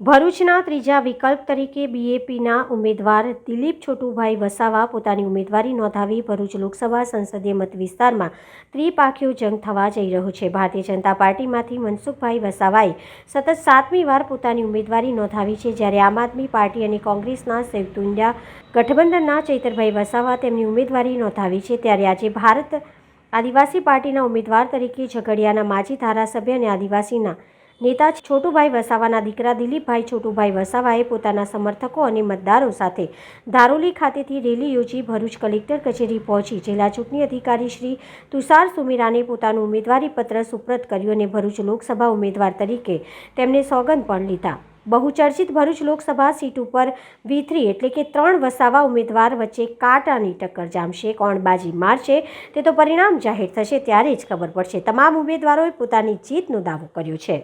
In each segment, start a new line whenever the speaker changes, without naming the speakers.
ભરૂચના ત્રીજા વિકલ્પ તરીકે બીએપીના ઉમેદવાર દિલીપ છોટુભાઈ વસાવા પોતાની ઉમેદવારી નોંધાવી ભરૂચ લોકસભા સંસદીય મત વિસ્તારમાં ત્રિપાખીયો જંગ થવા જઈ રહ્યો છે. ભારતીય જનતા પાર્ટીમાંથી મનસુખભાઈ વસાવાએ સતત સાતમી વાર પોતાની ઉમેદવારી નોંધાવી છે. જ્યારે આમ આદમી પાર્ટી અને કોંગ્રેસના સંયુક્ત ઇન્ડિયા ગઠબંધનના ચૈતરભાઈ વસાવા તેમની ઉમેદવારી નોંધાવી છે. ત્યારે આજે ભારત આદિવાસી પાર્ટીના ઉમેદવાર તરીકે ઝઘડિયાના માજી ધારાસભ્ય અને આદિવાસીના નેતા છોટુભાઈ વસાવાના દીકરા દિલીપભાઈ છોટુભાઈ વસાવાએ પોતાના સમર્થકો અને મતદારો સાથે ધારોલી ખાતેથી રેલી યોજી ભરૂચ કલેક્ટર કચેરી પહોંચી. જિલ્લા ચૂંટણી અધિકારી શ્રી તુષાર સુમીરાને પોતાનું ઉમેદવારી પત્ર સુપ્રત કર્યું અને ભરૂચ લોકસભા ઉમેદવાર તરીકે તેમને સોગંદ પણ લીધા. બહુચર્ચિત ભરૂચ લોકસભા સીટ ઉપર વી થ્રી એટલે કે ત્રણ વસાવા ઉમેદવાર વચ્ચે કાંટાની ટક્કર જામશે કોણ બાજી મારશે, તે તો પરિણામ જાહેર થશે ત્યારે જ ખબર પડશે. તમામ ઉમેદવારોએ પોતાની જીતનો દાવો કર્યો છે.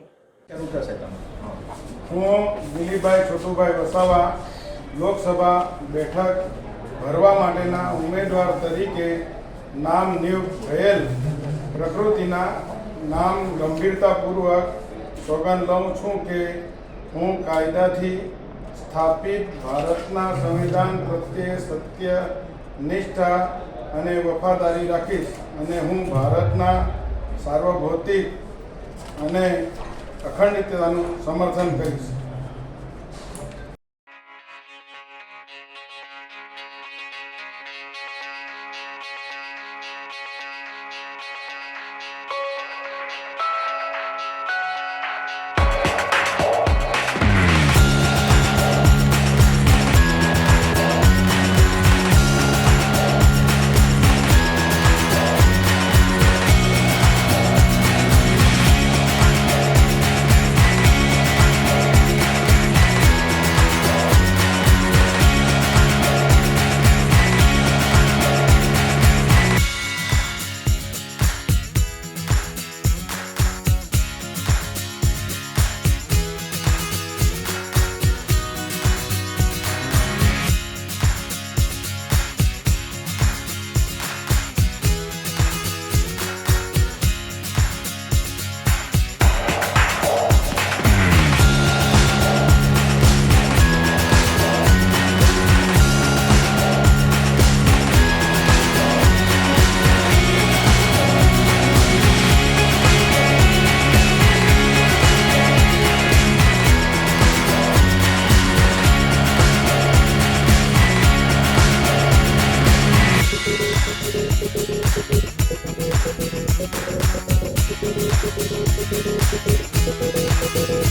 હું. દિલીપભાઈ છોટુભાઈ વસાવા લોકસભા બેઠક ભરવા માટેના ઉમેદવાર તરીકે નામ નિયુક્ત થયેલ પ્રકૃતિના નામ ગંભીરતાપૂર્વક સોગંદ લઉં છું કે હું કાયદાથી સ્થાપિત ભારતના સંવિધાન પ્રત્યે સત્ય નિષ્ઠા અને વફાદારી રાખીશ અને હું ભારતના સાર્વભૌતિક અને અખંડિતતાનું સમર્થન કરીશ.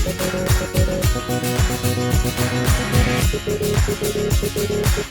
プレゼント